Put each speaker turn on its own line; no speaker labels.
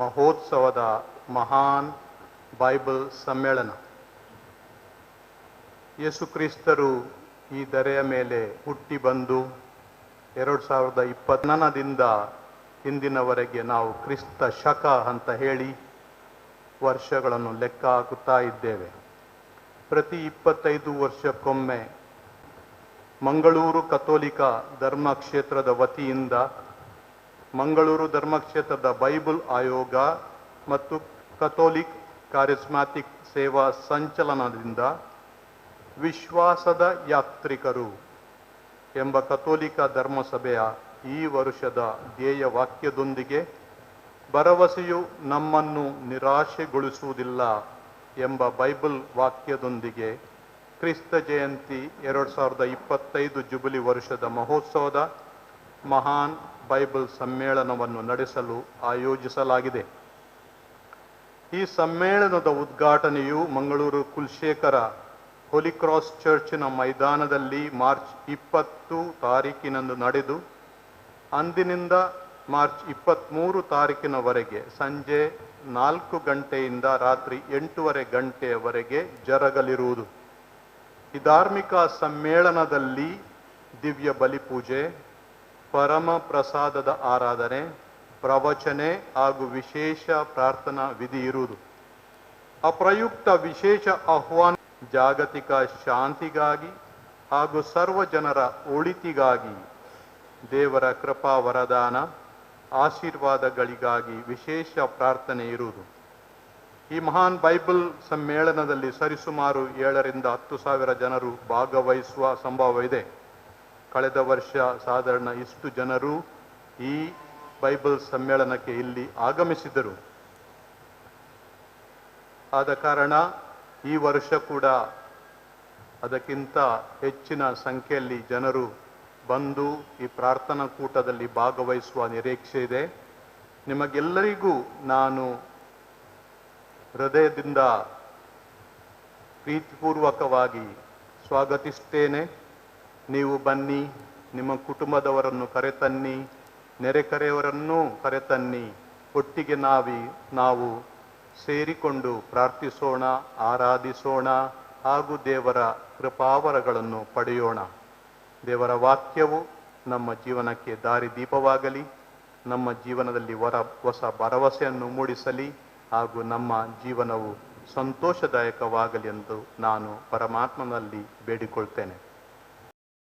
ಮಹೋತ್ಸವದ ಮಹಾನ್ ಬೈಬಲ್ ಸಮ್ಮೇಳನ. ಯೇಸುಕ್ರಿಸ್ತರು ಈ ಧರೆಯ ಮೇಲೆ ಹುಟ್ಟಿ ಬಂದು ಎರಡು ಸಾವಿರದ ಇಪ್ಪತ್ತನದಿಂದ ಇಂದಿನವರೆಗೆ ನಾವು ಕ್ರಿಸ್ತ ಶಕ ಅಂತ ಹೇಳಿ ವರ್ಷಗಳನ್ನು ಲೆಕ್ಕ ಹಾಕುತ್ತಾ ಇದ್ದೇವೆ. ಪ್ರತಿ ಇಪ್ಪತ್ತೈದು ವರ್ಷಕ್ಕೊಮ್ಮೆ ಮಂಗಳೂರು ಕಥೋಲಿಕ ಧರ್ಮಕ್ಷೇತ್ರದ ವತಿಯಿಂದ ಮಂಗಳೂರು ಧರ್ಮಕ್ಷೇತ್ರದ ಬೈಬಲ್ ಆಯೋಗ ಮತ್ತು ಕಥೋಲಿಕ್ ಕಾರಿಸ್ಮ್ಯಾಟಿಕ್ ಸೇವಾ ಸಂಚಲನದಿಂದ ವಿಶ್ವಾಸದ ಯಾತ್ರಿಕರು ಎಂಬ ಕಥೋಲಿಕ ಧರ್ಮಸಭೆಯ ಈ ವರ್ಷದ ಧ್ಯೇಯ ವಾಕ್ಯದೊಂದಿಗೆ ಭರವಸೆಯು ನಮ್ಮನ್ನು ನಿರಾಶೆಗೊಳಿಸುವುದಿಲ್ಲ ಎಂಬ ಬೈಬಲ್ ವಾಕ್ಯದೊಂದಿಗೆ ಕ್ರಿಸ್ತ ಜಯಂತಿ ಎರಡು ಸಾವಿರದ ಇಪ್ಪತ್ತೈದು ಜುಬಿಲಿ ವರ್ಷದ ಮಹೋತ್ಸವದ ಮಹಾನ್ ಬೈಬಲ್ ಸಮ್ಮೇಳನವನ್ನು ನಡೆಸಲು ಆಯೋಜಿಸಲಾಗಿದೆ. ಈ ಸಮ್ಮೇಳನದ ಉದ್ಘಾಟನೆಯು ಮಂಗಳೂರು ಕುಲಶೇಖರ ಹೋಲಿಕ್ರಾಸ್ ಚರ್ಚಿನ ಮೈದಾನದಲ್ಲಿ ಮಾರ್ಚ್ ಇಪ್ಪತ್ತು ತಾರೀಕಿನಂದು ನಡೆದು, ಅಂದಿನಿಂದ ಮಾರ್ಚ್ ಇಪ್ಪತ್ತ್ಮೂರು ತಾರೀಕಿನವರೆಗೆ ಸಂಜೆ ನಾಲ್ಕು ಗಂಟೆಯಿಂದ ರಾತ್ರಿ ಎಂಟೂವರೆ ಗಂಟೆಯವರೆಗೆ ಜರಗಲಿರುವುದು. ಈ ಧಾರ್ಮಿಕ ಸಮ್ಮೇಳನದಲ್ಲಿ ದಿವ್ಯ ಬಲಿಪೂಜೆ ಪರಮ ಪ್ರಸಾದದ ಆರಾಧನೆ, ಪ್ರವಚನೆ ಹಾಗೂ ವಿಶೇಷ ಪ್ರಾರ್ಥನಾ ವಿಧಿ ಇರುವುದು. ಅಪ್ರಯುಕ್ತ ವಿಶೇಷ ಆಹ್ವಾನ ಜಾಗತಿಕ ಶಾಂತಿಗಾಗಿ ಹಾಗೂ ಸರ್ವ ಜನರ ಒಳಿತಿಗಾಗಿ ದೇವರ ಕೃಪಾ ವರದಾನ, ಆಶೀರ್ವಾದಗಳಿಗಾಗಿ ವಿಶೇಷ ಪ್ರಾರ್ಥನೆ ಇರುವುದು. ಈ ಮಹಾನ್ ಬೈಬಲ್ ಸಮ್ಮೇಳನದಲ್ಲಿ ಸರಿಸುಮಾರು ಏಳರಿಂದ ಹತ್ತು ಸಾವಿರ ಜನರು ಭಾಗವಹಿಸುವ ಸಂಭವವಿದೆ. ಕಳೆದ ವರ್ಷ ಸಾಧಾರಣ ಇಷ್ಟು ಜನರು ಈ ಬೈಬಲ್ ಸಮ್ಮೇಳನಕ್ಕೆ ಇಲ್ಲಿ ಆಗಮಿಸಿದರು. ಆದ ಕಾರಣ ಈ ವರ್ಷ ಕೂಡ ಅದಕ್ಕಿಂತ ಹೆಚ್ಚಿನ ಸಂಖ್ಯೆಯಲ್ಲಿ ಜನರು ಬಂದು ಈ ಪ್ರಾರ್ಥನಾ ಕೂಟದಲ್ಲಿ ಭಾಗವಹಿಸುವ ನಿರೀಕ್ಷೆ ಇದೆ. ನಿಮಗೆಲ್ಲರಿಗೂ ನಾನು ಹೃದಯದಿಂದ ಪ್ರೀತಿಪೂರ್ವಕವಾಗಿ ಸ್ವಾಗತಿಸ್ತೇನೆ. ನೀವು ಬನ್ನಿ, ನಿಮ್ಮ ಕುಟುಂಬದವರನ್ನು ಕರೆತನ್ನಿ ನೆರೆಕರೆಯವರನ್ನೂ ಕರೆತನ್ನಿ. ಒಟ್ಟಿಗೆ ನಾವಿ, ನಾವು ಸೇರಿಕೊಂಡು ಪ್ರಾರ್ಥಿಸೋಣ, ಆರಾಧಿಸೋಣ ಹಾಗೂ ದೇವರ ಕೃಪಾವರಗಳನ್ನು ಪಡೆಯೋಣ. ದೇವರ ವಾಕ್ಯವು ನಮ್ಮ ಜೀವನಕ್ಕೆ ದಾರಿದೀಪವಾಗಲಿ, ನಮ್ಮ ಜೀವನದಲ್ಲಿ ವರ, ಹೊಸ ಭರವಸೆಯನ್ನು ಮೂಡಿಸಲಿ ಹಾಗೂ ನಮ್ಮ ಜೀವನವು ಸಂತೋಷದಾಯಕವಾಗಲಿ ಎಂದು ನಾನು ಪರಮಾತ್ಮನಲ್ಲಿ ಬೇಡಿಕೊಳ್ತೇನೆ.